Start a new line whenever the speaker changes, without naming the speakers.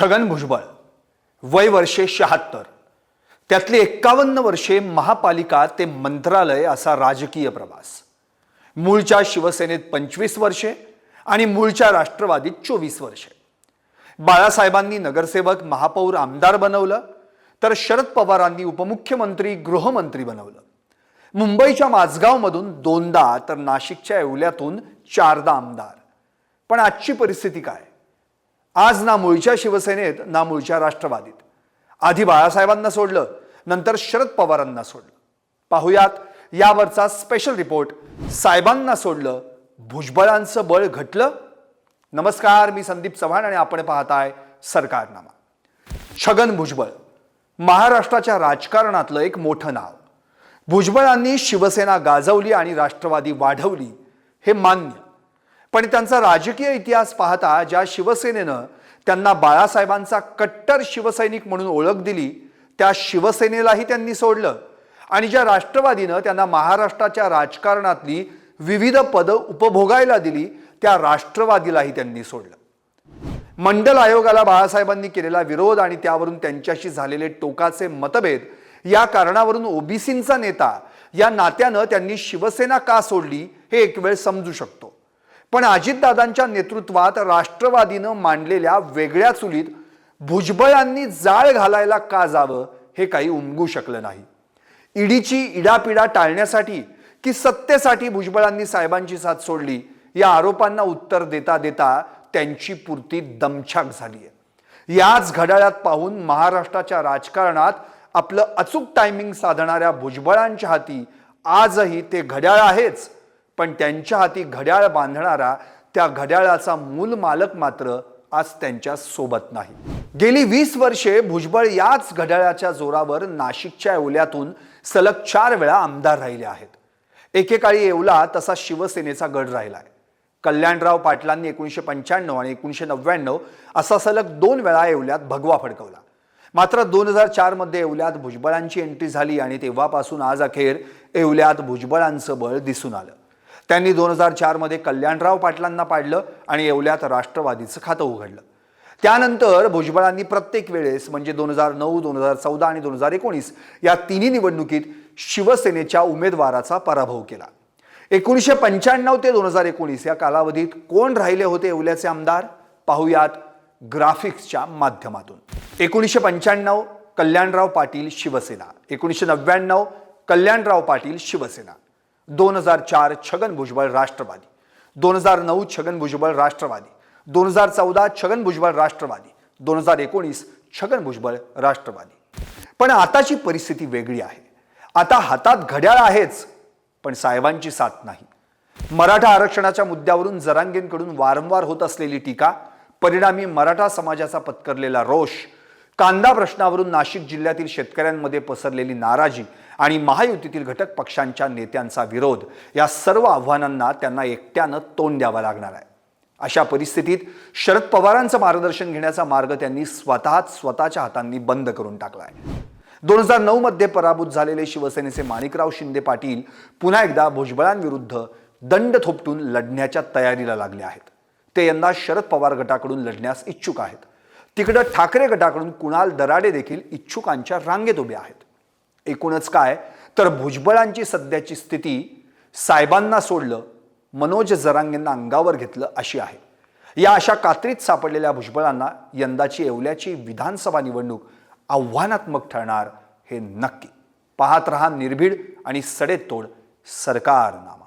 छगन भुजबळ वय वर्षे शहात्तर. त्यातली एक्कावन्न वर्षे महापालिका ते मंत्रालय असा राजकीय प्रवास. मूळच्या शिवसेनेत पंचवीस वर्षे आणि मूळच्या राष्ट्रवादीत चोवीस वर्षे. बाळासाहेबांनी नगरसेवक महापौर आमदार बनवलं तर शरद पवारांनी उपमुख्यमंत्री गृहमंत्री बनवलं. मुंबईच्या माझगावमधून दोनदा तर नाशिकच्या येवल्यातून चारदा आमदार. पण आजची परिस्थिती काय? आज ना मूळच्या शिवसेनेत ना मूळच्या राष्ट्रवादीत. आधी बाळासाहेबांना सोडलं नंतर शरद पवारांना सोडलं. पाहुयात यावरचा स्पेशल रिपोर्ट साहेबांना सोडलं भुजबळांचं बळ घटलं? नमस्कार मी संदीप चव्हाण आणि आपण पाहताय सरकारनामा. छगन भुजबळ महाराष्ट्राच्या राजकारणातलं एक मोठं नाव. भुजबळांनी शिवसेना गाजवली आणि राष्ट्रवादी वाढवली हे मान्य. पण त्यांचा राजकीय इतिहास पाहता ज्या शिवसेनेनं त्यांना बाळासाहेबांचा कट्टर शिवसैनिक म्हणून ओळख दिली त्या शिवसेनेलाही त्यांनी सोडलं. आणि ज्या राष्ट्रवादीनं त्यांना महाराष्ट्राच्या राजकारणातली विविध पदं उपभोगायला दिली त्या राष्ट्रवादीलाही त्यांनी सोडलं. मंडल आयोगाला बाळासाहेबांनी केलेला विरोध आणि त्यावरून त्यांच्याशी झालेले टोकाचे मतभेद या कारणावरून ओबीसींचा नेता या नात्यानं त्यांनी शिवसेना का सोडली हे एक वेळ समजू शकतो. पण अजितदादांच्या नेतृत्वात राष्ट्रवादीनं मांडलेल्या वेगळ्या चुलीत भुजबळांनी जाळ घालायला का जावं हे काही उमगू शकलं नाही. ईडीची इडापिडा टाळण्यासाठी की सत्तेसाठी भुजबळांनी साहेबांची साथ सोडली या आरोपांना उत्तर देता देता त्यांची पूर्ती दमछाक झाली आहे. याच घड्याळात पाहून महाराष्ट्राच्या राजकारणात आपलं अचूक टायमिंग साधणाऱ्या भुजबळांच्या हाती आजही ते घड्याळ आहेच पण त्यांच्या हाती घड्याळ बांधणारा त्या घड्याळाचा मूल मालक मात्र आज त्यांच्यासोबत नाही. गेली वीस वर्षे भुजबळ याच घड्याळाच्या जोरावर नाशिकच्या येवल्यातून सलग चार वेळा आमदार राहिले आहेत. एकेकाळी येवला तसा शिवसेनेचा गड राहिलाय. कल्याणराव पाटलांनी एकोणीसशे पंच्याण्णव आणि एकोणीसशे नव्याण्णव असा सलग दोन वेळा येवल्यात भगवा फडकवला. मात्र दोन हजार चारमध्ये येवल्यात भुजबळांची एंट्री झाली आणि तेव्हापासून आज अखेर येवल्यात भुजबळांचं बळ दिसून आलं. त्यांनी दोन हजार चारमध्ये कल्याणराव पाटलांना पाडलं आणि येवल्यात राष्ट्रवादीचं खातं उघडलं. त्यानंतर भुजबळांनी प्रत्येक वेळेस म्हणजे दोन हजार नऊ दोन हजार चौदा आणि दोन हजार एकोणीस या तिन्ही निवडणुकीत शिवसेनेच्या उमेदवाराचा पराभव केला. एकोणीसशे पंच्याण्णव ते दोन हजार एकोणीस या कालावधीत कोण राहिले होते येवल्याचे आमदार? पाहुयात ग्राफिक्सच्या माध्यमातून. एकोणीसशे पंच्याण्णव कल्याणराव पाटील शिवसेना. एकोणीसशे नव्याण्णव कल्याणराव पाटील शिवसेना. दोन हजार चार छगन भुजबळ राष्ट्रवादी. दोन हजार नऊ छगन भुजबळ राष्ट्रवादी. दोन हजार चौदा छगन भुजबळ राष्ट्रवादी. दोन हजार एकोणीस छगन भुजबळ राष्ट्रवादी. पण आताची परिस्थिती वेगळी आहे. आता हातात घड्याळ आहेच पण साहेबांची साथ नाही. मराठा आरक्षणाच्या मुद्द्यावरून जरांगेंकडून वारंवार होत असलेली टीका परिणामी मराठा समाजाचा पत्करलेला रोष कांदा प्रश्नावरून नाशिक जिल्ह्यातील शेतकऱ्यांमध्ये पसरलेली नाराजी आणि महायुतीतील घटक पक्षांच्या नेत्यांचा विरोध या सर्व आव्हानांना त्यांना एकट्यानं तोंड द्यावं लागणार आहे. अशा परिस्थितीत शरद पवारांचं मार्गदर्शन घेण्याचा मार्ग त्यांनी स्वतःच स्वतःच्या हातांनी बंद करून टाकला आहे दोन हजार नऊ मध्ये पराभूत झालेले शिवसेनेचे माणिकराव शिंदे पाटील पुन्हा एकदा भुजबळांविरुद्ध दंड थोपटून लढण्याच्या तयारीला लागले आहेत. ते यंदा शरद पवार गटाकडून लढण्यास इच्छुक आहेत. तिकडं ठाकरे गटाकडून कुणाल दराडे देखील इच्छुकांच्या रांगेत उभे आहेत. एकूणच काय? तर भुजबळांची सध्याची स्थिती साहेबांना सोडलं मनोज जरांगेंना अंगावर घेतलं अशी आहे. या अशा कात्रीत सापडलेल्या भुजबळांना यंदाची येवल्याची विधानसभा निवडणूक आव्हानात्मक ठरणार हे नक्की. पाहत रहा निर्भीड आणि सडेतोड सरकारनामा